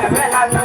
వినవెనను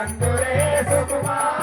అందరే సుకుమార్.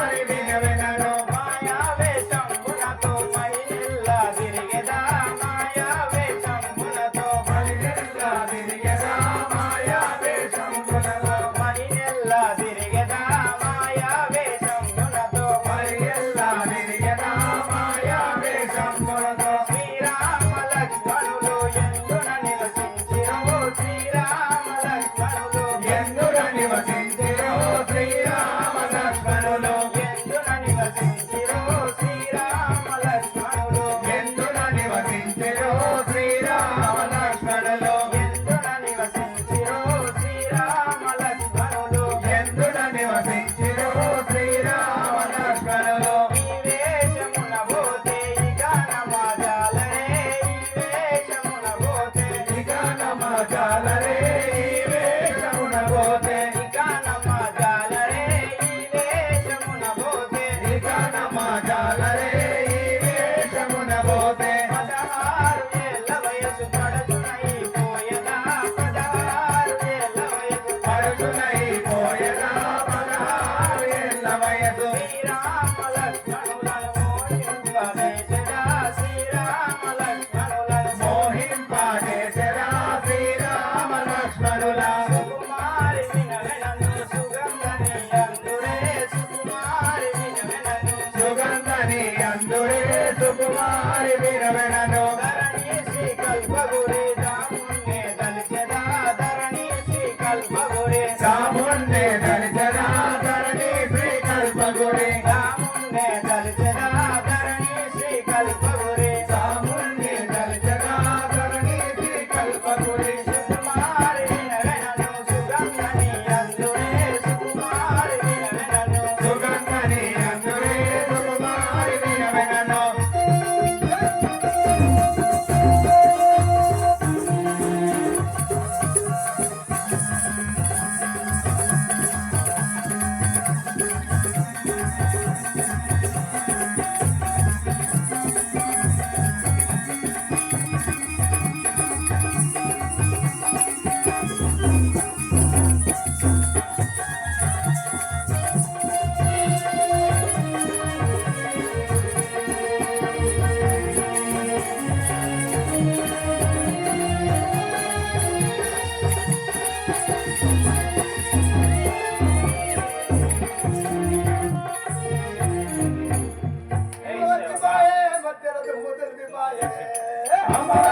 করে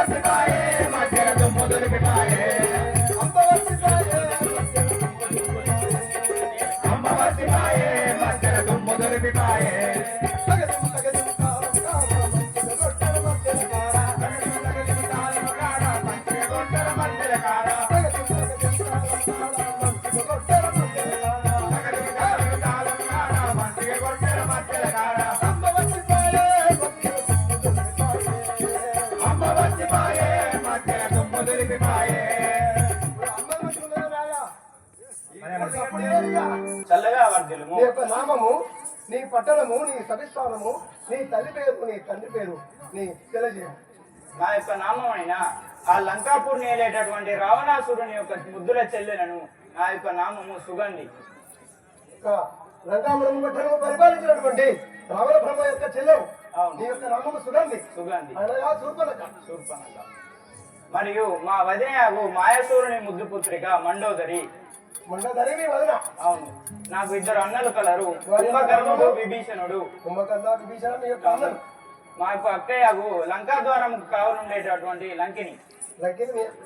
Jessica. నీ యొక్క నామము నీ పట్టణము నీ సవిస్థానము నీ తల్లి పేరు నీ తండ్రి పేరు నీ తెలియజేయం నా యొక్క నామమైన ఆ లంకాపూర్ నేలేటటువంటి రావణాసురుని యొక్క ముద్దుల చెల్లెలను నా యొక్క నామము సుగంధి. రంగాపురం పట్టణము పరిపాలించినటువంటి రావణ బ్రహ్మ యొక్క అవును. నీ యొక్క నామము సుగంధి. సుగంధి. అనగా మరియు మా వదినయాగు మాయసూరుని ముద్దు పుత్రిక మండోదరి వదన. అవును. నాకు ఇద్దరు అన్నలు కలరు. కుంభకర్ణుడు విభీషణుడు. కుంభకర్ణ విభీషణ మీ యొక్క అన్నలు. మా యొక్క అక్కయ్యకు లంకా ద్వారం కావనుండేటటువంటి లంకిని.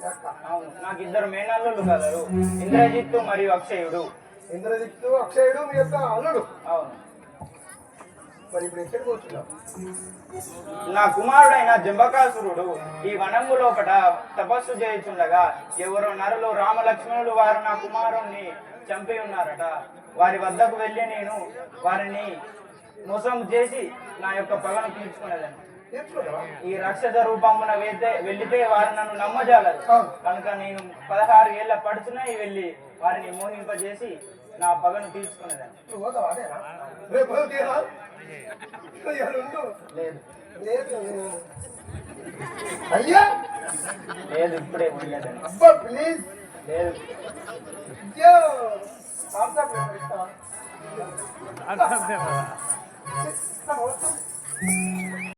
అక్క అవును. నాకు ఇద్దరు మేనల్లులు కలరు. ఇంద్రజిత్తు మరియు అక్షయుడు. ఇంద్రజిత్తు అక్షయుడు మీ యొక్క అల్లుడు. అవును. మరి ఇప్పుడు ఎక్కడికి పోతున్నావు? నా కుమారుడైన జంబకాసురుడు ఈ వనము లోపట తపస్సు చేయుచుండగా ఎవరో నరులు రామలక్ష్మణులు వారు నా కుమారుణ్ణి చంపి ఉన్నారట. వారి వద్దకు వెళ్ళి నేను వారిని మోసం చేసి నా యొక్క పగను తీర్చుకునేదని. తీర్చుకుంటావా ఈ రాక్షస రూపమున వెళ్తే వెళ్ళితే వారు నన్ను నమ్మజాలరు. అవును. కనుక నేను పదహారు ఏళ్ళ పడుతున్నాయి వెళ్ళి వారిని మోహింపజేసి నా పగను తీర్చుకునేదని. నువ్వు పోతావా అదేనా రేపు పోయి తీరా ఇవాళ ఉండు లేదు లేదు అయ్యా లేదు ఇప్పుడే ఉండేదని అబ్బా ప్లీజ్ లేదు అయ్యో వాట్సాప్ ఇస్తావా